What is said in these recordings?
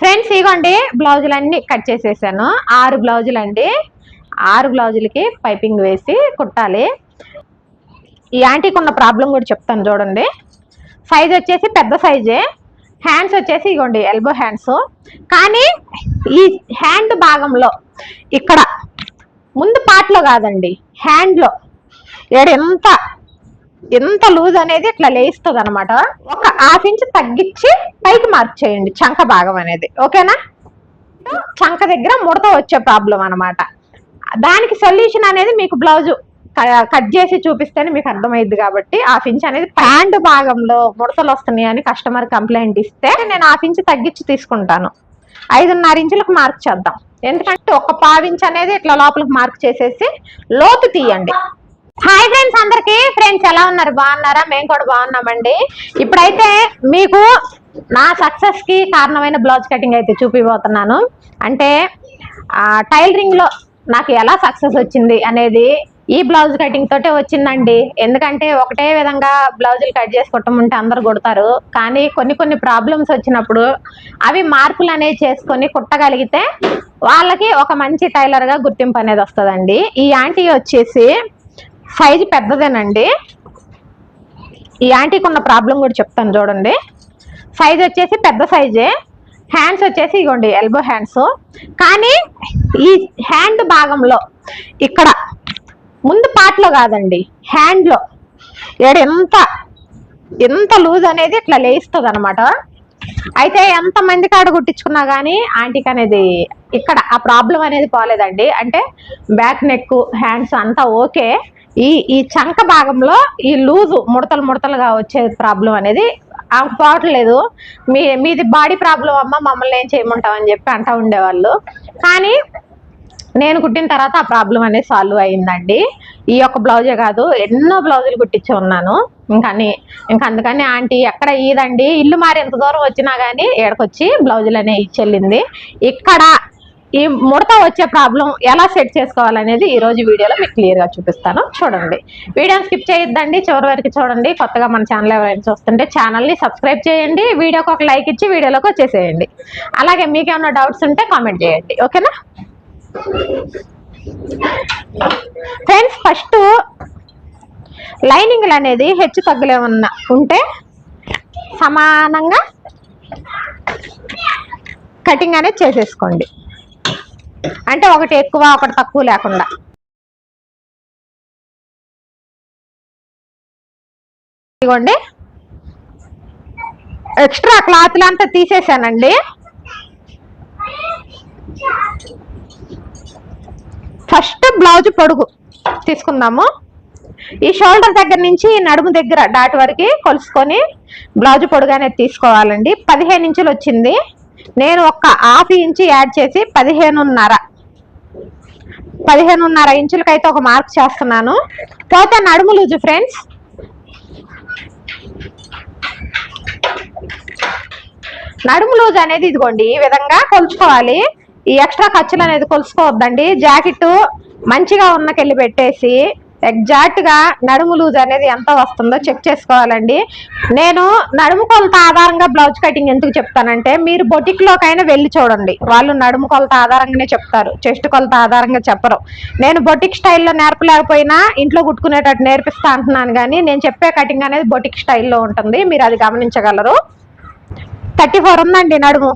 Friends ఇగోండి బ్లౌజులు అన్నీ కట్ చేసేసాను. ఆరు బ్లౌజులు అండి ఆరు బ్లౌజులకి పైపింగ్ వేసి కుట్టాలి. ఈ యాంటీకి ఉన్న ప్రాబ్లం కూడా చెప్తాను చూడండి. సైజ్ వచ్చేసి పెద్ద సైజే హ్యాండ్స్ వచ్చేసి ఇగోండి ఎల్బో హ్యాండ్స్ కానీ ఈ హ్యాండ్ భాగంలో ఇక్కడ ముందు పార్ట్లో కాదండి హ్యాండ్లో ఏడు ఎంత ఎంత లూజ్ అనేది ఇట్లా లేస్తుంది అనమాట ఒక హాఫ్ ఇంచ్ తగ్గించి పైకి మార్క్ చేయండి చంక భాగం అనేది. ఓకేనా? చంక దగ్గర ముడత వచ్చే ప్రాబ్లం అనమాట దానికి సొల్యూషన్ అనేది మీకు బ్లౌజ్ కట్ చేసి చూపిస్తేనే మీకు అర్థమైంది కాబట్టి హాఫ్ ఇంచ్ అనేది ప్యాంట్ భాగంలో ముడతలు వస్తున్నాయి అని కస్టమర్ కంప్లైంట్ ఇస్తే నేను హాఫ్ ఇంచ్ తగ్గించి తీసుకుంటాను. ఐదున్నర ఇంచులకు మార్క్ చేద్దాం. ఎందుకంటే ఒక పావించ్ అనేది ఇట్లా లోపలికి మార్క్ చేసేసి లోతు తీయండి. హాయ్ ఫ్రెండ్స్ అందరికి. ఫ్రెండ్స్ ఎలా ఉన్నారు? బాగున్నారా? మేము కూడా బాగున్నామండి. ఇప్పుడైతే మీకు నా సక్సెస్కి కారణమైన బ్లౌజ్ కటింగ్ అయితే చూపిపోతున్నాను అంటే టైలరింగ్లో నాకు ఎలా సక్సెస్ వచ్చింది అనేది ఈ బ్లౌజ్ కటింగ్ తోటే వచ్చిందండి. ఎందుకంటే ఒకటే విధంగా బ్లౌజులు కట్ చేసి ఉంటే అందరు కుడతారు. కానీ కొన్ని కొన్ని ప్రాబ్లమ్స్ వచ్చినప్పుడు అవి మార్పులు అనేవి చేసుకొని కుట్టగలిగితే వాళ్ళకి ఒక మంచి టైలర్గా గుర్తింపు అనేది వస్తుందండి. ఈ యాంటీ వచ్చేసి సైజు పెద్దదేనండి. ఈ యాంటీకి ఉన్న ప్రాబ్లం కూడా చెప్తాను చూడండి. సైజ్ వచ్చేసి పెద్ద సైజే. హ్యాండ్స్ వచ్చేసి ఇగోండి ఎల్బో హ్యాండ్స్. కానీ ఈ హ్యాండ్ భాగంలో ఇక్కడ ముందు పార్ట్లో కాదండి హ్యాండ్లో. ఏడు ఎంత ఎంత లూజ్ అనేది ఇట్లా లేస్తుంది అనమాట అయితే ఎంత మంది కాడ కుట్టించుకున్నా కానీ ఆంటీకి అనేది ఇక్కడ ఆ ప్రాబ్లం అనేది పోలేదండి. అంటే బ్యాక్ నెక్ హ్యాండ్స్ అంతా ఓకే. ఈ ఈ చంక భాగంలో ఈ లూజు ముడతలు ముడతలుగా వచ్చే ప్రాబ్లం అనేది ఆమెకు పోవట్లేదు మీ మీది బాడీ ప్రాబ్లం అమ్మ మమ్మల్ని ఏం చేయమంటావు అని చెప్పి అంటా ఉండేవాళ్ళు. కానీ నేను కుట్టిన తర్వాత ఆ ప్రాబ్లం అనేది సాల్వ్ అయిందండి. ఈ యొక్క బ్లౌజే కాదు ఎన్నో బ్లౌజులు కుట్టించి ఉన్నాను. ఇంకని ఇంకా అందుకని ఆంటీ ఎక్కడ ఈదండి ఇల్లు మారి ఎంత దూరం వచ్చినా కానీ ఏడకొచ్చి బ్లౌజులు అనేవి ఇచ్చెళ్ళింది. ఇక్కడ ఈ ముడత వచ్చే ప్రాబ్లం ఎలా సెట్ చేసుకోవాలనేది ఈ రోజు వీడియోలో మీకు క్లియర్గా చూపిస్తాను. చూడండి. వీడియోని స్కిప్ చేయొద్దండి. చివరి వరకు చూడండి. కొత్తగా మన ఛానల్ ఎవరైనా చూస్తుంటే ఛానల్ని సబ్స్క్రైబ్ చేయండి. వీడియోకి ఒక లైక్ ఇచ్చి వీడియోలోకి వచ్చేసేయండి. అలాగే మీకేమైనా డౌట్స్ ఉంటే కామెంట్ చేయండి. ఓకేనా? ఫ్రెండ్స్ ఫస్ట్ లైనింగ్లు అనేది హెచ్చు తగ్గులేమన్నా ఉంటే సమానంగా కటింగ్ అనేది చేసేసుకోండి. అంటే ఒకటి ఎక్కువ ఒకటి తక్కువ లేకుండా. ఇదిగోండి. ఎక్స్ట్రా క్లాత్లు అంతా తీసేసానండి. ఫస్ట్ బ్లౌజ్ పొడుగు తీసుకుందాము. ఈ షోల్డర్ దగ్గర నుంచి నడుము దగ్గర డాట్ వరకు కొలుసుకొని బ్లౌజ్ పొడుగు అనేది తీసుకోవాలండి. పదిహేను ఇంచులు వచ్చింది నేను ఒక హాఫ్ ఇంచు యాడ్ చేసి పదిహేనున్నర పదిహేనున్నర ఇంచులకైతే ఒక మార్క్ చేస్తున్నాను. పోతే నడుము లూజు ఫ్రెండ్స్. నడుము లూజ్ అనేది ఇదిగోండి ఈ విధంగా కొలుచుకోవాలి. ఈ ఎక్స్ట్రా ఖర్చులు అనేది కొలుసుకోవద్దండి జాకెట్ మంచిగా ఉన్నకెళ్ళి పెట్టేసి ఎగ్జాక్ట్గా నడుము లూజ్ అనేది ఎంత వస్తుందో చెక్ చేసుకోవాలండి. నేను నడుము కొలత ఆధారంగా బ్లౌజ్ కటింగ్ ఎందుకు చెప్తానంటే మీరు బొటిక్ లోకైనా వెళ్ళి చూడండి. వాళ్ళు నడుము కొలత ఆధారంగానే చెప్తారు. చెస్ట్ కొలత ఆధారంగా చెప్పరు. నేను బొటిక్ స్టైల్లో నేర్పలేకపోయినా ఇంట్లో కుట్టుకునేటట్టు నేర్పిస్తా అంటున్నాను కానీ నేను చెప్పే కటింగ్ అనేది బొటిక్ స్టైల్లో ఉంటుంది. మీరు అది గమనించగలరు. థర్టీ ఫోర్ ఉందండి నడుము.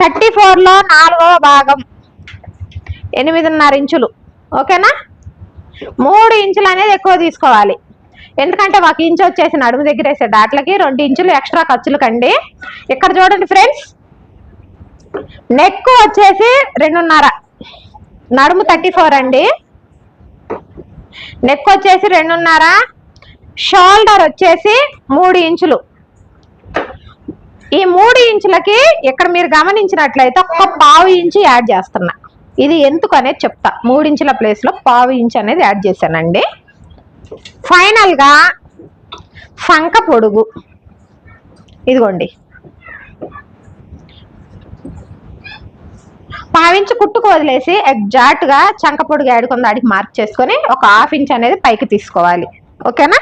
థర్టీ ఫోర్లో నాలుగవ భాగం. ఎనిమిదిన్నర ఇంచులు. ఓకేనా? మూడు ఇంచులు అనేది ఎక్కువ తీసుకోవాలి. ఎందుకంటే ఒక ఇంచు వచ్చేసి నడుము దగ్గర వేసే దాట్లకి రెండు ఇంచులు ఎక్స్ట్రా ఖర్చులు కండి. ఇక్కడ చూడండి ఫ్రెండ్స్ నెక్ వచ్చేసి రెండున్నర. నడుము థర్టీ ఫోర్ అండి. నెక్ వచ్చేసి రెండున్నర. షోల్డర్ వచ్చేసి మూడు ఇంచులు. ఈ మూడు ఇంచులకి ఇక్కడ మీరు గమనించినట్లయితే ఒక్క పావు ఇంచు యాడ్ చేస్తున్నా. ఇది ఎందుకు అనేది చెప్తా. మూడు ఇంచుల ప్లేస్లో పావు ఇంచు అనేది యాడ్ చేశానండి. ఫైనల్గా పొడుగు. ఇదిగోండి. పావించి కుట్టుకు వదిలేసి ఎగ్జాక్ట్గా చంక పొడుగు ఆడుకుంది ఆడికి మార్క్ చేసుకొని ఒక హాఫ్ ఇంచ్ అనేది పైకి తీసుకోవాలి. ఓకేనా?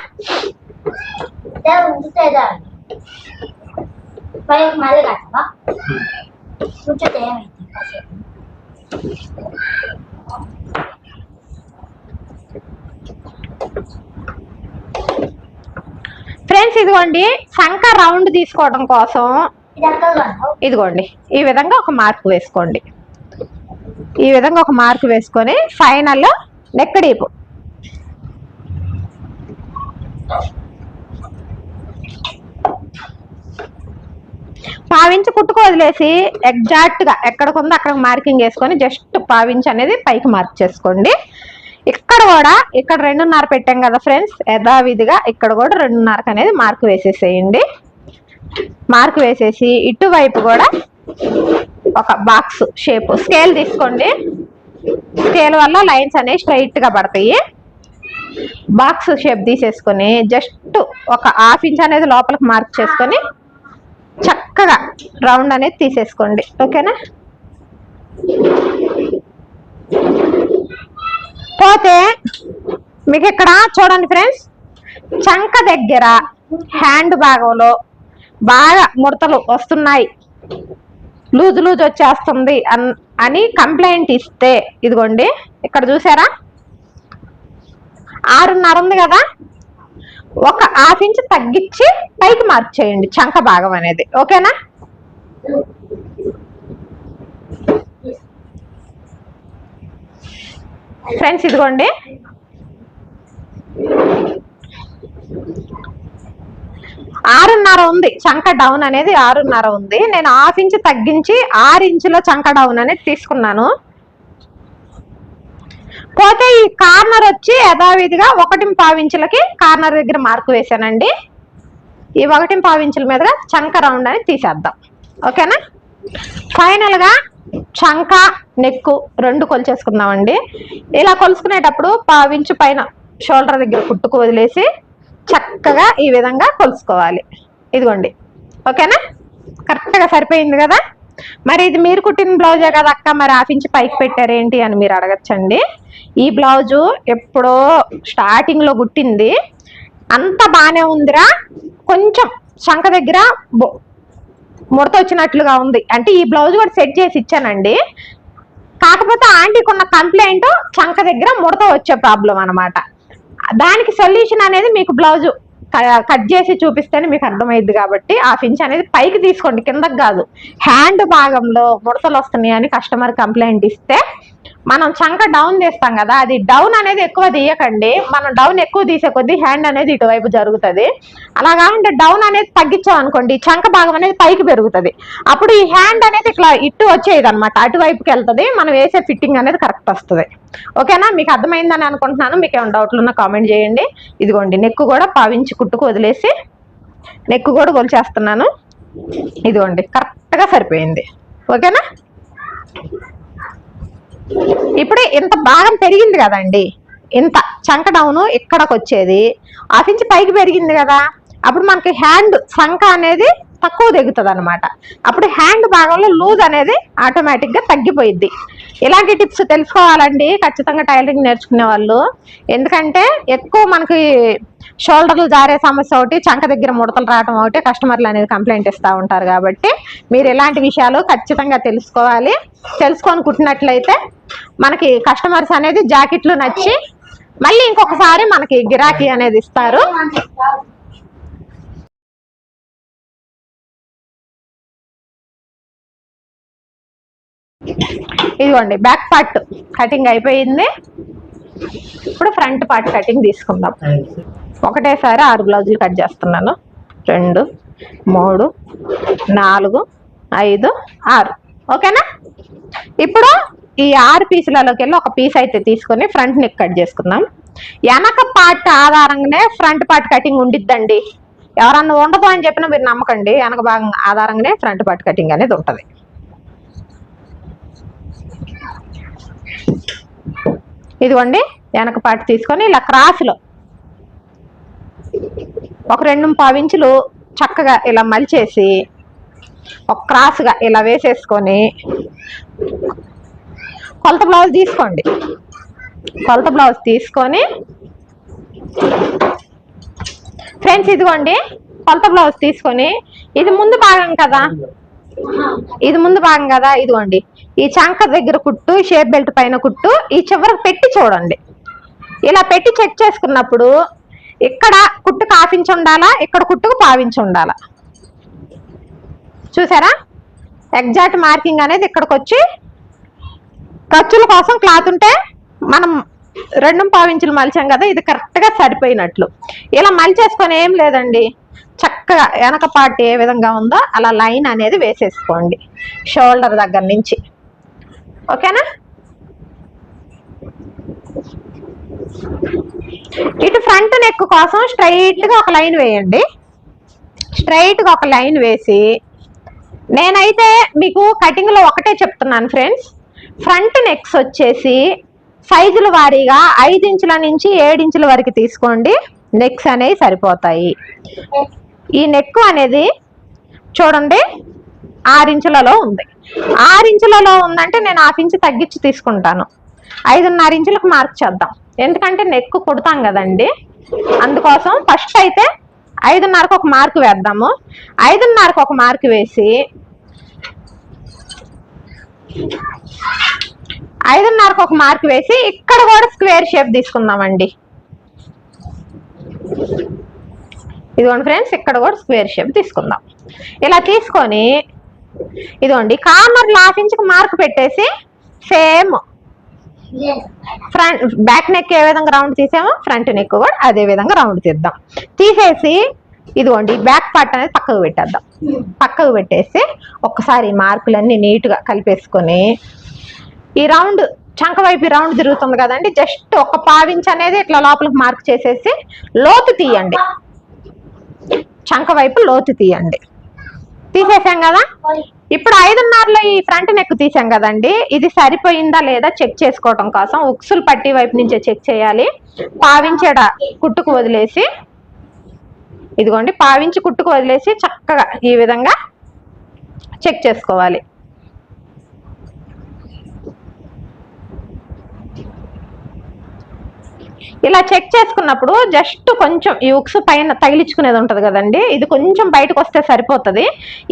పై ఫ్రెండ్స్ ఇదిగోండి సంక రౌండ్ తీసుకోవడం కోసం ఇదిగోండి ఈ విధంగా ఒక మార్క్ వేసుకోండి. ఈ విధంగా ఒక మార్క్ వేసుకొని ఫైనల్ నెక్ పావించి కుట్టుకు వదిలేసి ఎగ్జాక్ట్గా ఎక్కడికి ఉందో అక్కడ మార్కింగ్ వేసుకొని జస్ట్ పావించి అనేది పైకి మార్క్ చేసుకోండి. ఇక్కడ కూడా ఇక్కడ రెండున్నర పెట్టాం కదా ఫ్రెండ్స్ యథావిధిగా ఇక్కడ కూడా రెండున్నరకు అనేది మార్క్ వేసేసేయండి. మార్క్ వేసేసి ఇటువైపు కూడా ఒక బాక్స్ షేప్ స్కేల్ తీసుకోండి. స్కేల్ వల్ల లైన్స్ అనేవి స్ట్రైట్గా పడతాయి. బాక్స్ షేప్ తీసేసుకొని జస్ట్ ఒక హాఫ్ ఇంచ్ అనేది లోపలికి మార్క్ చేసుకొని చక్కగా రౌండ్ అనేది తీసేసుకోండి. ఓకేనా? పోతే మీకు ఇక్కడ చూడండి ఫ్రెండ్స్ చంక దగ్గర హ్యాండ్ భాగంలో బాగా ముడతలు వస్తున్నాయి. లూజ్ లూజ్ వచ్చేస్తుంది అన్ అని కంప్లైంట్ ఇస్తే ఇదిగోండి ఇక్కడ చూసారా? ఆరున్నర ఉంది కదా? ఒక హాఫ్ ఇంచ్ తగ్గించి పైకి మార్క్ చేయండి చంక భాగం అనేది. ఓకేనా? ఫ్రెండ్స్ ఇదిగోండి. ఆరున్నర ఉంది. చంక డౌన్ అనేది ఆరున్నర ఉంది. నేను హాఫ్ ఇంచ్ తగ్గించి ఆరు ఇంచులో చంక డౌన్ అనేది తీసుకున్నాను. పోతే ఈ కార్నర్ వచ్చి యథావిధిగా ఒకటి పావించులకి కార్నర్ దగ్గర మార్కు వేసానండి ఈ ఒకటి పావించుల మీదుగా చంక రౌండ్ అని తీసేద్దాం. ఓకేనా? ఫైనల్గా చంక నెక్కు రెండు కొలిచేసుకుందామండి. ఇలా కొలుసుకునేటప్పుడు పావించు పైన షోల్డర్ దగ్గర కుట్టుకు వదిలేసి చక్కగా ఈ విధంగా కొలుసుకోవాలి. ఇదిగోండి. ఓకేనా? కరెక్ట్గా సరిపోయింది కదా? మరి ఇది మీరు కుట్టిన బ్లౌజే కదా అక్క? మరి ఆఫ్ ఇంచ్ పైకి పెట్టారేంటి అని మీరు అడగచ్చండి. ఈ బ్లౌజు ఎప్పుడో స్టార్టింగ్లో కుట్టింది. అంత బాగానే ఉందిరా. కొంచెం శంఖ దగ్గర బొ- ముడత వచ్చినట్లుగా ఉంది. అంటే ఈ బ్లౌజ్ కూడా సెట్ చేసి ఇచ్చానండి. కాకపోతే ఆంటీకి ఉన్న కంప్లైంట్ చంక దగ్గర ముడత వచ్చే ప్రాబ్లం అనమాట దానికి సొల్యూషన్ అనేది మీకు బ్లౌజ్ కట్ చేసి చూపిస్తేనే మీకు అర్థమైంది కాబట్టి ఆ ఫించ్ అనేది పైకి తీసుకోండి. కిందకి కాదు. హ్యాండ్ భాగంలో ముడతలు వస్తున్నాయి అని కస్టమర్ కంప్లైంట్ ఇస్తే మనం చంక డౌన్ తీస్తాం కదా అది డౌన్ అనేది ఎక్కువ తీయకండి. మనం డౌన్ ఎక్కువ తీసే కొద్దీ హ్యాండ్ అనేది ఇటువైపు జరుగుతుంది. అలా కాకుండా డౌన్ అనేది తగ్గించాం అనుకోండి చంక భాగం అనేది పైకి పెరుగుతుంది. అప్పుడు ఈ హ్యాండ్ అనేది ఇట్లా ఇటు వచ్చేది అనమాట అటువైపుకి వెళ్తుంది. మనం వేసే ఫిట్టింగ్ అనేది కరెక్ట్ వస్తుంది. ఓకేనా మీకు అర్థమైందని అనుకుంటున్నాను. మీకు ఏమైనా డౌట్లు ఉన్నా కామెంట్ చేయండి. ఇదిగోండి నెక్కు కూడా పావించి కుట్టుకు వదిలేసి నెక్కు కూడా కొలిచేస్తున్నాను. ఇదిగోండి కరెక్ట్గా సరిపోయింది. ఓకేనా ఇప్పుడే ఇంత భాగం పెరిగింది కదండి. ఇంత చంక డౌన్ ఇక్కడకు వచ్చేది హాఫ్ పైకి పెరిగింది కదా. అప్పుడు మనకి హ్యాండ్ చంక అనేది తక్కువ దిగుతుంది అనమాట అప్పుడు హ్యాండ్ భాగంలో లూజ్ అనేది ఆటోమేటిక్గా తగ్గిపోయిద్ది. ఇలాంటి టిప్స్ తెలుసుకోవాలండి. ఖచ్చితంగా టైలరింగ్ నేర్చుకునే వాళ్ళు. ఎందుకంటే ఎక్కువ మనకి షోల్డర్లు జారే సమస్య ఒకటి చంక దగ్గర ముడతలు రావడం ఒకటి కస్టమర్లు అనేది కంప్లైంట్ ఇస్తూ ఉంటారు కాబట్టి మీరు ఇలాంటి విషయాలు ఖచ్చితంగా తెలుసుకోవాలి. తెలుసుకొని కుట్టినట్లయితే మనకి కస్టమర్స్ అనేది జాకెట్లు నచ్చి మళ్ళీ ఇంకొకసారి మనకి గిరాకీ అనేది ఇస్తారు. ఇదిగోండి బ్యాక్ పార్ట్ కటింగ్ అయిపోయింది. ఇప్పుడు ఫ్రంట్ పార్ట్ కటింగ్ తీసుకుందాం. ఒకటేసారి ఆరు బ్లౌజులు కట్ చేస్తున్నాను. రెండు మూడు నాలుగు ఐదు ఆరు. ఓకేనా? ఇప్పుడు ఈ ఆరు పీసులలోకి వెళ్ళి ఒక పీస్ అయితే తీసుకొని ఫ్రంట్ నెక్ కట్ చేసుకుందాం. వెనక పార్ట్ ఆధారంగానే ఫ్రంట్ పార్ట్ కటింగ్ ఉండిద్దండి. ఎవరన్నా ఉండదు అని చెప్పినా మీరు నమ్మకండి. వెనక భాగం ఆధారంగానే ఫ్రంట్ పార్ట్ కటింగ్ అనేది ఉంటుంది. ఇదిగోండి వెనక తీసుకొని ఇలా క్రాస్లో ఒక రెండు పావించులు చక్కగా ఇలా మలిచేసి ఒక క్రాస్గా ఇలా వేసేసుకొని కొలత బ్లౌజ్ తీసుకోండి. కొలత బ్లౌజ్ తీసుకొని ఫ్రెండ్స్ ఇదిగోండి కొలత బ్లౌజ్ తీసుకొని ఇది ముందు భాగం కదా? ఇది ముందు భాగం కదా ఇదిగోండి. ఈ చంక దగ్గర కుట్టు షేప్ బెల్ట్ పైన కుట్టు ఈ చివరకు పెట్టి చూడండి. ఇలా పెట్టి చెక్ చేసుకున్నప్పుడు ఇక్కడ కుట్టు కాపించి ఉండాలా ఇక్కడ కుట్టుకు పావించి ఉండాలా? చూసారా? ఎగ్జాక్ట్ మార్కింగ్ అనేది ఇక్కడికి వచ్చి ఖర్చుల కోసం క్లాత్ ఉంటే మనం రెండు పావించులు మలిచాం కదా ఇది కరెక్ట్గా సరిపోయినట్లు. ఇలా మలిచేసుకొని ఏం లేదండి. చక్కగా వెనక పార్ట్ ఏ విధంగా ఉందో అలా లైన్ అనేది వేసేసుకోండి. షోల్డర్ దగ్గర నుంచి. ఓకేనా? ఇటు ఫ్రంట్ నెక్ కోసం స్ట్రైట్గా ఒక లైన్ వేయండి. స్ట్రైట్గా ఒక లైన్ వేసి నేనైతే మీకు కటింగ్లో ఒకటే చెప్తున్నాను ఫ్రెండ్స్ ఫ్రంట్ నెక్స్ వచ్చేసి సైజుల వారీగా ఐదు ఇంచుల నుంచి ఏడు ఇంచుల వరకు తీసుకోండి. నెక్స్ అనేవి సరిపోతాయి. ఈ నెక్ అనేది చూడండి ఆరించులలో ఉంది. ఆరించులలో ఉందంటే నేను హాఫ్ ఇంచు తగ్గించి తీసుకుంటాను. ఐదున్నర ఇంచులకు మార్క్ చేద్దాం. ఎందుకంటే నెక్ కుడతాం కదండి. అందుకోసం ఫస్ట్ అయితే ఐదున్నరకు ఒక మార్క్ వేద్దాము. ఐదున్నరకు ఒక మార్క్ వేసి ఐదున్నరకు ఒక మార్క్ వేసి ఇక్కడ కూడా స్క్వేర్ షేప్ తీసుకుందామండి. ఇదిగోండి ఫ్రెండ్స్ ఇక్కడ కూడా స్క్వేర్ షేప్ తీసుకుందాం. ఇలా తీసుకొని ఇదిగోండి కార్నర్ హాఫ్ ఇంచుకి మార్క్ పెట్టేసి సేమ్ ఫ్రంట్ బ్యాక్ నెక్ ఏ విధంగా రౌండ్ తీసామో ఫ్రంట్ నెక్ కూడా అదే విధంగా రౌండ్ తీద్దాం. తీసేసి ఇదిగోండి బ్యాక్ పార్ట్ అనేది పక్కకు పెట్టేద్దాం. పక్కకు పెట్టేసి ఒక్కసారి మార్కులన్నీ నీట్గా కలిపేసుకొని ఈ రౌండ్ చంక వైపు రౌండ్ తిరుగుతుంది కదండి. జస్ట్ ఒక పావించ్ అనేది ఇట్లా లోపలికి మార్క్ చేసేసి లోతు తీయండి. చంక వైపు లోతు తీయండి. తీసేసాం కదా? ఇప్పుడు ఐదున్నరలో ఈ ఫ్రంట్ నెక్ తీసాం కదండి. ఇది సరిపోయిందా లేదా చెక్ చేసుకోవటం కోసం. ఉక్సులు పట్టి వైపు నుంచే చెక్ చేయాలి. పావించేడ కుట్టుకు వదిలేసి ఇదిగోండి పావించి కుట్టుకు వదిలేసి చక్కగా ఈ విధంగా చెక్ చేసుకోవాలి. ఇలా చెక్ చేసుకున్నప్పుడు జస్ట్ కొంచెం ఈ ఉక్స్ పైన తగిలించుకునేది ఉంటుంది కదండి. ఇది కొంచెం బయటకు వస్తే సరిపోతుంది.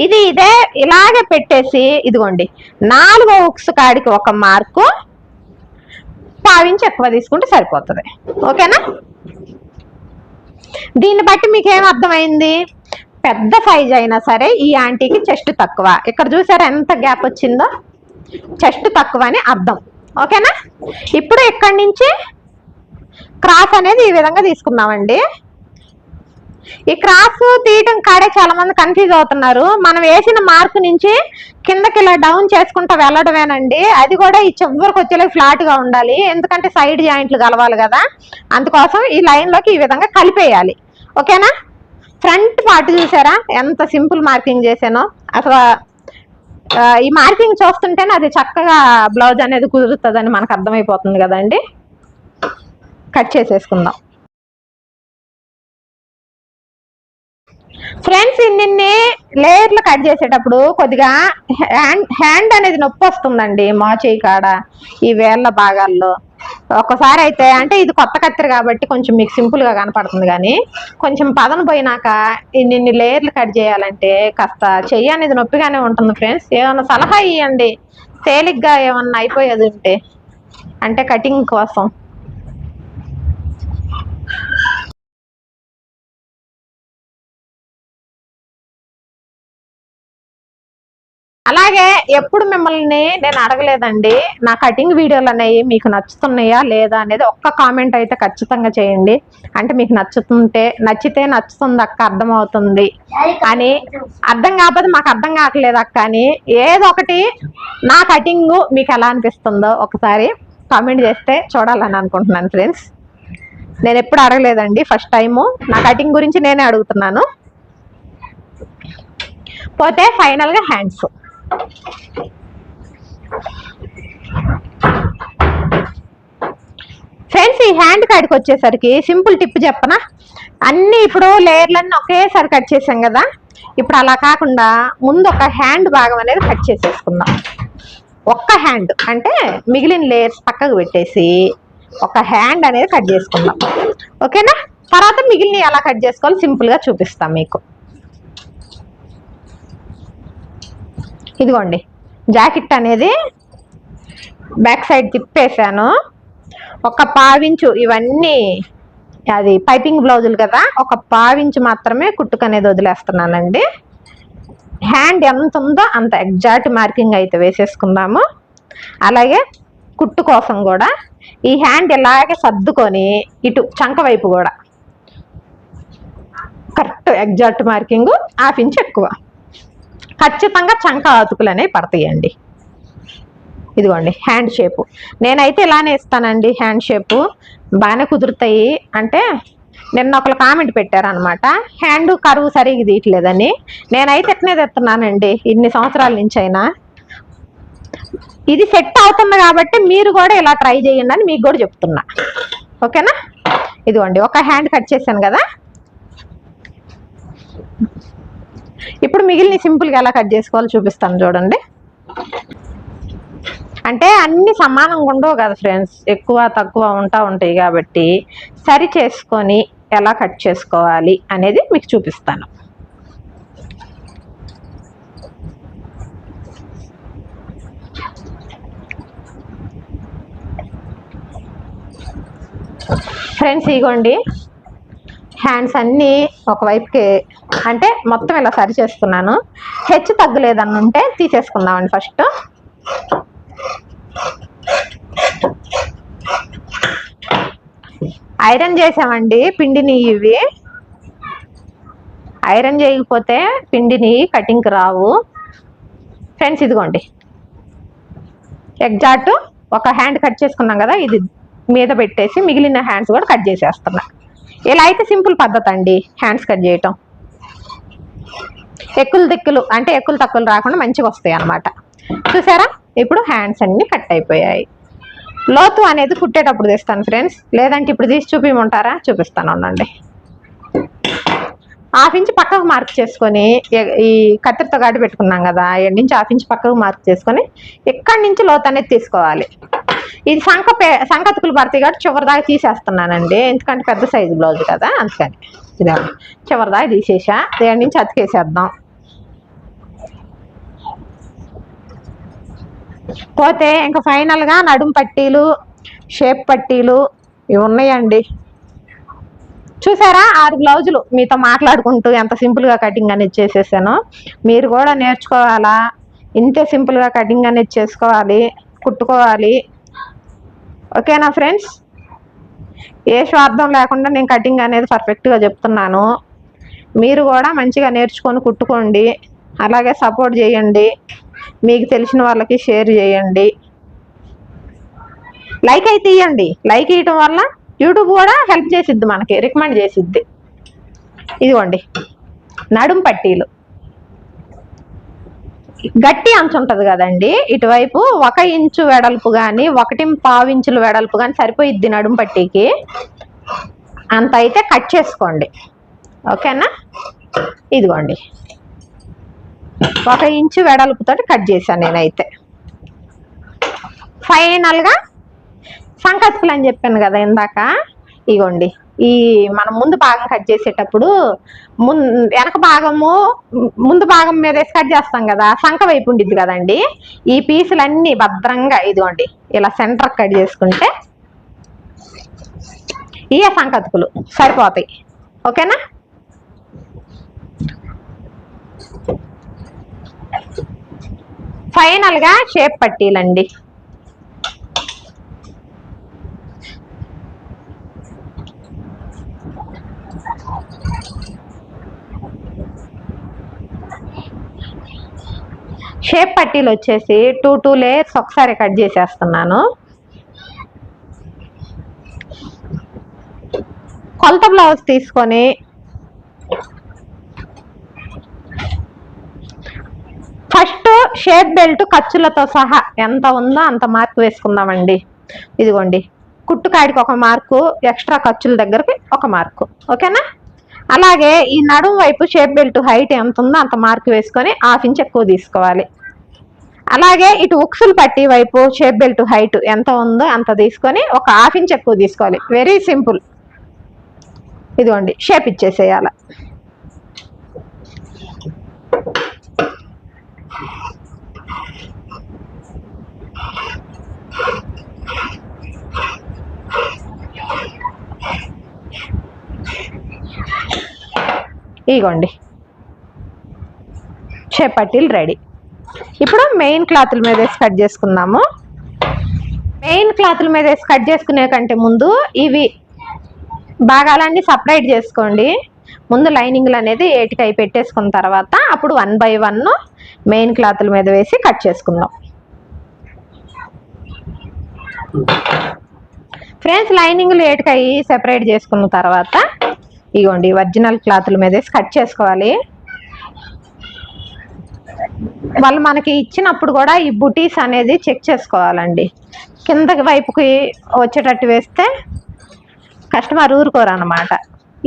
ఇది ఇదే ఇలాగే పెట్టేసి ఇదిగోండి నాలుగో ఉక్స్ కాడికి ఒక మార్కు పావించి ఎక్కువ తీసుకుంటే సరిపోతుంది. ఓకేనా? దీన్ని బట్టి మీకు ఏం అర్థమైంది? పెద్ద సైజ్ అయినా సరే ఈ ఆంటీకి చెస్ట్ తక్కువ. ఇక్కడ చూసారా ఎంత గ్యాప్ వచ్చిందో? చెస్ట్ తక్కువ అని అర్థం. ఓకేనా? ఇప్పుడు ఇక్కడి నుంచి? క్రాస్ అనేది ఈ విధంగా తీసుకున్నామండి ఈ క్రాస్ తీయటం కాడే చాలా మంది కన్ఫ్యూజ్ అవుతున్నారు. మనం వేసిన మార్క్ నుంచి కిందకి ఇలా డౌన్ చేసుకుంటా వెళ్ళడమేనండి. అది కూడా ఈ చివరికి వచ్చేలా ఫ్లాట్గా ఉండాలి. ఎందుకంటే సైడ్ జాయింట్లు కలవాలి కదా. అందుకోసం ఈ లైన్లోకి ఈ విధంగా కలిపేయాలి. ఓకేనా ఫ్రంట్ పార్ట్ చూసారా? ఎంత సింపుల్ మార్కింగ్ చేశానో. అసలు ఈ మార్కింగ్ చూస్తుంటేనే అది చక్కగా బ్లౌజ్ అనేది కుదురుతుందని మనకు అర్థమైపోతుంది కదండి. కట్ చేసేసుకుందాం. ఫ్రెండ్స్ ఇన్నిన్ని లేయర్లు కట్ చేసేటప్పుడు కొద్దిగా హ్యాండ్ హ్యాండ్ అనేది నొప్పి వస్తుందండి మోచేయి కాడ ఈ వేళ్ళ భాగాల్లో. ఒక్కసారి అయితే అంటే ఇది కొత్త కత్తిరి కాబట్టి కొంచెం మీకు సింపుల్గా కనపడుతుంది కానీ కొంచెం పదన పోయినాక ఇన్ని లేయర్లు కట్ చేయాలంటే కాస్త చెయ్యి అనేది నొప్పిగానే ఉంటుంది ఫ్రెండ్స్ ఏమన్నా సలహా ఇవ్వండి తేలిగ్గా ఏమన్నా అయిపోయేది ఉంటే అంటే కటింగ్ కోసం. అలాగే ఎప్పుడు మిమ్మల్ని నేను అడగలేదండి. నా కటింగ్ వీడియోలు అనేవి మీకు నచ్చుతున్నాయా లేదా అనేది ఒక్క కామెంట్ అయితే ఖచ్చితంగా చేయండి. అంటే మీకు నచ్చుతుంటే నచ్చితే నచ్చుతుంది అక్క అర్థమవుతుంది అని. అర్థం కాకపోతే మాకు అర్థం కావట్లేదు అక్క అని. ఏదో ఒకటి నా కటింగ్ మీకు ఎలా అనిపిస్తుందో ఒకసారి కామెంట్ చేస్తే చూడాలని అనుకుంటున్నాను ఫ్రెండ్స్. నేను ఎప్పుడు అడగలేదండి. ఫస్ట్ టైము నా కటింగ్ గురించి నేనే అడుగుతున్నాను. పోతే ఫైనల్గా హ్యాండ్స్. ఫ్రెండ్స్ ఈ హ్యాండ్ కాడికి వచ్చేసరికి సింపుల్ టిప్ చెప్పనా? అన్ని ఇప్పుడు లేయర్లన్నీ ఒకేసారి కట్ చేసాం కదా? ఇప్పుడు అలా కాకుండా ముందు ఒక హ్యాండ్ భాగం అనేది కట్ చేసేసుకుందాం. ఒక్క హ్యాండ్ అంటే మిగిలిన లేయర్స్ పక్కకు పెట్టేసి ఒక హ్యాండ్ అనేది కట్ చేసుకుందాం. ఓకేనా తర్వాత మిగిలిన ఎలా కట్ చేసుకోవాలో సింపుల్గా చూపిస్తాం మీకు. ఇదిగోండి జాకెట్ అనేది బ్యాక్ సైడ్ తిప్పేశాను ఒక పావించు ఇవన్నీ అది పైపింగ్ బ్లౌజులు కదా ఒక పావించు మాత్రమే కుట్టుకు అనేది వదిలేస్తున్నానండి. హ్యాండ్ ఎంత ఉందో అంత ఎగ్జాక్ట్ మార్కింగ్ అయితే వేసేసుకుందాము. అలాగే కుట్టు కోసం కూడా ఈ హ్యాండ్ ఇలాగే సర్దుకొని ఇటు చంక వైపు కూడా. Correct exact marking half inch ఎక్కువ. ఖచ్చితంగా చంక అతుకులు అనేవి పడతాయండి. ఇదిగోండి హ్యాండ్ షేపు నేనైతే ఇలానే ఇస్తానండి హ్యాండ్ షేపు బాగానే కుదురుతాయి. అంటే నిన్న ఒకరు కామెంట్ పెట్టారనమాట హ్యాండ్ కరువు సరిగ్గా తీయట్లేదని. నేనైతే ఎట్నే తెస్తున్నానండి ఇన్ని సంవత్సరాల నుంచి అయినా ఇది సెట్ అవుతుంది కాబట్టి మీరు కూడా ఇలా ట్రై చేయండి అని మీకు కూడా చెప్తున్నా. ఓకేనా? ఇదిగోండి ఒక హ్యాండ్ కట్ చేశాను కదా? ఇప్పుడు మిగిలిన సింపుల్గా ఎలా కట్ చేసుకోవాలో చూపిస్తాను చూడండి. అంటే అన్ని సమానంగా ఉండవు కదా ఫ్రెండ్స్. ఎక్కువ తక్కువ ఉంటా ఉంటాయి కాబట్టి సరి చేసుకొని ఎలా కట్ చేసుకోవాలి అనేది మీకు చూపిస్తాను. ఫ్రెండ్స్ ఇగోండి. హ్యాండ్స్ అన్నీ ఒకవైపుకి అంటే మొత్తం ఇలా సరి చేసుకున్నాను. హెచ్చు తగ్గలేదని ఉంటే తీసేసుకుందామండి ఫస్ట్. ఐరన్ చేసామండి పిండిని ఇవి. ఐరన్ చేయకపోతే పిండిని కటింగ్కి రావు. ఫ్రెండ్స్ ఇదిగోండి. ఎగ్జాక్ట్ ఒక హ్యాండ్ కట్ చేసుకున్నాం కదా ఇది మీద పెట్టేసి మిగిలిన హ్యాండ్స్ కూడా కట్ చేసేస్తున్నా. ఇలా అయితే సింపుల్ పద్ధతి అండి హ్యాండ్స్ కట్ చేయటం. ఎక్కులు దిక్కులు అంటే ఎక్కులు తక్కువలు రాకుండా మంచిగా వస్తాయి అన్నమాట. చూసారా? ఇప్పుడు హ్యాండ్స్ అన్ని కట్ అయిపోయాయి. లోతు అనేది కుట్టేటప్పుడు తీస్తాను ఫ్రెండ్స్ లేదంటే ఇప్పుడు తీసి చూపించమంటారా చూపిస్తాను ఉండండి. హాఫ్ ఇంచ్ పక్కకు మార్క్ చేసుకొని ఈ కత్తిరితో గాడి పెట్టుకున్నాం కదా ఎండ్ నుంచి హాఫ్ ఇంచ్ పక్కకు మార్క్ చేసుకొని ఇక్కడి నుంచి లోతు అనేది తీసుకోవాలి. ఇది సంక పే సంకతుకులు పడతాయి కాబట్టి చివరిదాకా తీసేస్తున్నానండి. ఎందుకంటే పెద్ద సైజు బ్లౌజ్ కదా అందుకని. చివరిదాకా తీసేసా. దేని నుంచి అతికేసేద్దాం. పోతే ఇంకా ఫైనల్గా నడుం పట్టీలు షేప్ పట్టీలు ఇవి ఉన్నాయండి. చూసారా? ఆరు బ్లౌజులు మీతో మాట్లాడుకుంటూ ఎంత సింపుల్గా కటింగ్ అనేది చేసేసాను. మీరు కూడా నేర్చుకోవాలా? ఇంతే సింపుల్గా కటింగ్ అనేది చేసుకోవాలి కుట్టుకోవాలి. ఓకేనా ఫ్రెండ్స్ ఏ స్వార్థం లేకుండా నేను కటింగ్ అనేది పర్ఫెక్ట్గా చెప్తున్నాను. మీరు కూడా మంచిగా నేర్చుకొని కుట్టుకోండి. అలాగే సపోర్ట్ చేయండి. మీకు తెలిసిన వాళ్ళకి షేర్ చేయండి. లైక్ అయితే ఇవ్వండి లైక్ ఇవ్వటం వల్ల యూట్యూబ్ కూడా హెల్ప్ చేసిద్ది మనకి రికమెండ్ చేసిద్ది. ఇదిగోండి. నడుం పట్టీలు. గట్టి అంచు ఉంటుంది కదండి. ఇటువైపు ఒక ఇంచు వెడల్పు కానీ ఒకటి పావు వెడల్పు కానీ సరిపోయిద్ది నడుం పట్టీకి. అంత అయితే కట్ చేసుకోండి. ఓకేనా ఇదిగోండి. ఒక ఇంచు వెడల్పుతో కట్ చేశాను నేనైతే. ఫైనల్గా సంకల్పులు అని చెప్పాను కదా ఇందాక. ఇగోండి ఈ మనం ముందు భాగం కట్ చేసేటప్పుడు ముందు వెనక భాగము ముందు భాగం మీద వేసి కట్ చేస్తాం కదా సంఖ వైపు ఉండిద్ది కదండి. ఈ పీసులన్నీ భద్రంగా ఇదిగోండి ఇలా సెంటర్ కట్ చేసుకుంటే ఇవే సంకతుకులు సరిపోతాయి. ఓకేనా? ఫైనల్గా షేప్ పట్టీలండి. షేప్ పట్టీలు వచ్చేసి టూ టూ లేయర్స్ ఒకసారి కట్ చేసేస్తున్నాను. కొలత బ్లౌజ్ తీసుకొని ఫస్ట్ షేప్ బెల్ట్ ఖర్చులతో సహా ఎంత ఉందో అంత మార్క్ వేసుకుందామండి. ఇదిగోండి కుట్టు కాడికి ఒక మార్కు ఎక్స్ట్రా ఖర్చుల దగ్గరకి ఒక మార్కు. ఓకేనా? అలాగే ఈ నడుము వైపు షేప్ బెల్ట్ హైట్ ఎంత ఉందో అంత మార్క్ వేసుకొని హాఫ్ ఇంచ్ ఎక్కువ తీసుకోవాలి. అలాగే ఇటు ఉక్సులు పట్టి వైపు షేప్ బెల్ట్ హైట్ ఎంత ఉందో అంత తీసుకొని ఒక హాఫ్ ఇంచ్ ఎక్కువ తీసుకోవాలి. Very simple. ఇదిగోండి షేప్ ఇచ్చేసేయాల. ఇగోండి. చపాతీలు రెడీ. ఇప్పుడు మెయిన్ క్లాత్ల మీద వేసి కట్ చేసుకుందాము. మెయిన్ క్లాత్ల మీద వేసి కట్ చేసుకునే కంటే ముందు ఇవి భాగాలన్నీ సపరేట్ చేసుకోండి. ముందు లైనింగ్లు అనేది ఏటికై పెట్టేసుకున్న తర్వాత అప్పుడు వన్ బై వన్ మెయిన్ క్లాత్ల మీద వేసి కట్ చేసుకుందాం. ఫ్రెండ్స్ లైనింగ్లు ఏటికై సెపరేట్ చేసుకున్న తర్వాత ఇగోండి ఒరిజినల్ క్లాతుల మీద వేసి కట్ చేసుకోవాలి. వాళ్ళు మనకి ఇచ్చినప్పుడు కూడా ఈ బుటీస్ అనేది చెక్ చేసుకోవాలండి. కిందకి వైపుకి వచ్చేటట్టు వేస్తే కస్టమర్ ఊరుకోరు అనమాట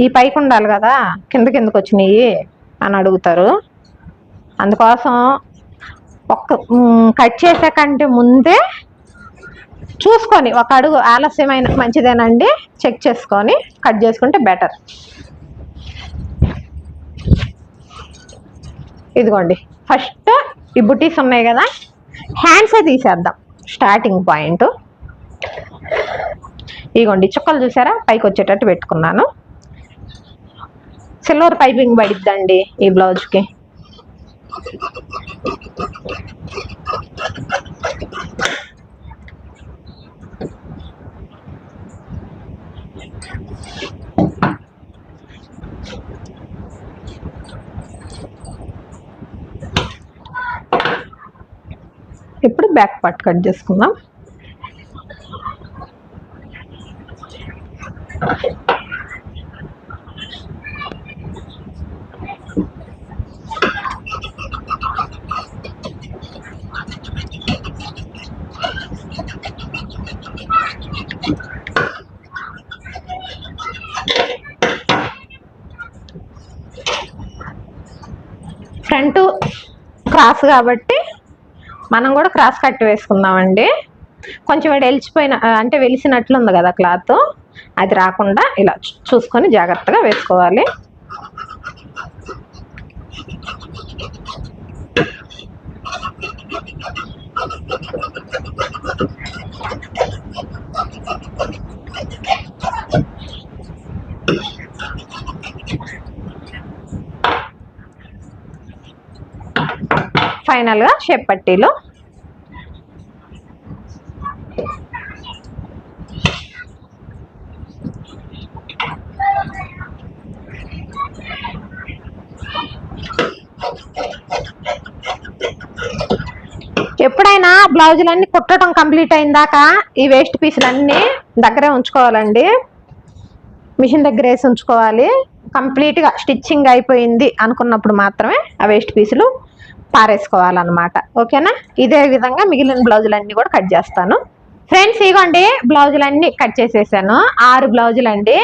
ఈ పైకి ఉండాలి కదా కింద కిందకు వచ్చినాయి అని అడుగుతారు. అందుకోసం ఒక్క కట్ చేసే కంటే ముందే చూసుకొని ఒక అడుగు ఆలస్యమైన మంచిదేనండి. చెక్ చేసుకొని కట్ చేసుకుంటే బెటర్ ఇదిగోండి. ఫస్ట్ ఈ బుటీస్ ఉన్నాయి కదా హ్యాండ్సే తీసేద్దాం. స్టార్టింగ్ పాయింట్ ఇదిగోండి చుక్కలు చూసారా? పైకి వచ్చేటట్టు పెట్టుకున్నాను. సిల్వర్ పైపింగ్ పడిద్దండి ఈ బ్లౌజ్కి ఇప్పుడు బ్యాక్ పార్ట్ కట్ చేసుకుందాం. ఫ్రంట్ క్రాస్ కాబట్టి మనం కూడా క్రాస్ కట్ వేసుకుందామండి. కొంచెం వాడు వెలిచిపోయిన అంటే వెలిసినట్లు ఉంది కదా క్లాత్. అది రాకుండా ఇలా చూసుకొని జాగ్రత్తగా వేసుకోవాలి. ఫైనల్గా షేప్ పట్టీలు ఎప్పుడైనా బ్లౌజులన్నీ కుట్టడం కంప్లీట్ అయిన ఈ వేస్ట్ పీసులన్నీ దగ్గరే ఉంచుకోవాలండి. మిషన్ దగ్గర వేసి ఉంచుకోవాలి. కంప్లీట్గా స్టిచ్చింగ్ అయిపోయింది అనుకున్నప్పుడు మాత్రమే ఆ వేస్ట్ పీసులు పారేసుకోవాలన్నమాట. ఓకేనా? ఇదే విధంగా మిగిలిన బ్లౌజులన్నీ కూడా కట్ చేస్తాను. ఫ్రెండ్స్ ఇగోండి బ్లౌజులన్నీ కట్ చేసేసాను. ఆరు బ్లౌజులు అండి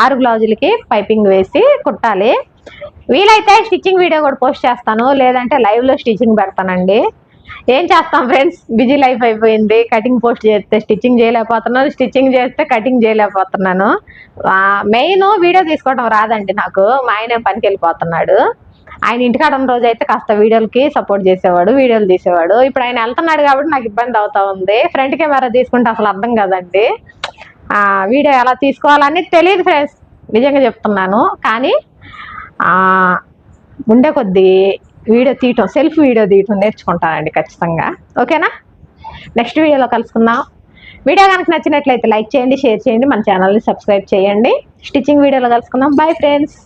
ఆరు బ్లౌజులకి పైపింగ్ వేసి కుట్టాలి. వీలైతే స్టిచ్చింగ్ వీడియో కూడా పోస్ట్ చేస్తాను. లేదంటే లైవ్లో స్టిచ్చింగ్ పెడతానండి. ఏం చేస్తాం ఫ్రెండ్స్? బిజీ లైఫ్ అయిపోయింది. కటింగ్ పోస్ట్ చేస్తే స్టిచ్చింగ్ చేయలేకపోతున్నాను. స్టిచ్చింగ్ చేస్తే కటింగ్ చేయలేకపోతున్నాను. మెయిన్ వీడియో తీసుకోవడం రాదండి నాకు. మా ఆయన పనికి వెళ్ళిపోతున్నాడు. ఆయన ఇంటికాడ ఉన్న రోజు అయితే కాస్త వీడియోలకి సపోర్ట్ చేసేవాడు వీడియోలు తీసేవాడు. ఇప్పుడు ఆయన వెళ్తున్నాడు కాబట్టి నాకు ఇబ్బంది అవుతా ఉంది. ఫ్రంట్ కెమెరా తీసుకుంటే అసలు అర్థం కదండి. వీడియో ఎలా తీసుకోవాలని తెలియదు ఫ్రెండ్స్ నిజంగా చెప్తున్నాను. కానీ ఉండే కొద్దీ వీడియో తీయటం సెల్ఫ్ వీడియో తీయటం నేర్చుకుంటానండి ఖచ్చితంగా. ఓకేనా? నెక్స్ట్ వీడియోలో కలుసుకుందాం. వీడియో కనుక నచ్చినట్లయితే లైక్ చేయండి షేర్ చేయండి మన ఛానల్ని సబ్స్క్రైబ్ చేయండి. స్టిచ్చింగ్ వీడియోలో కలుసుకుందాం. Bye friends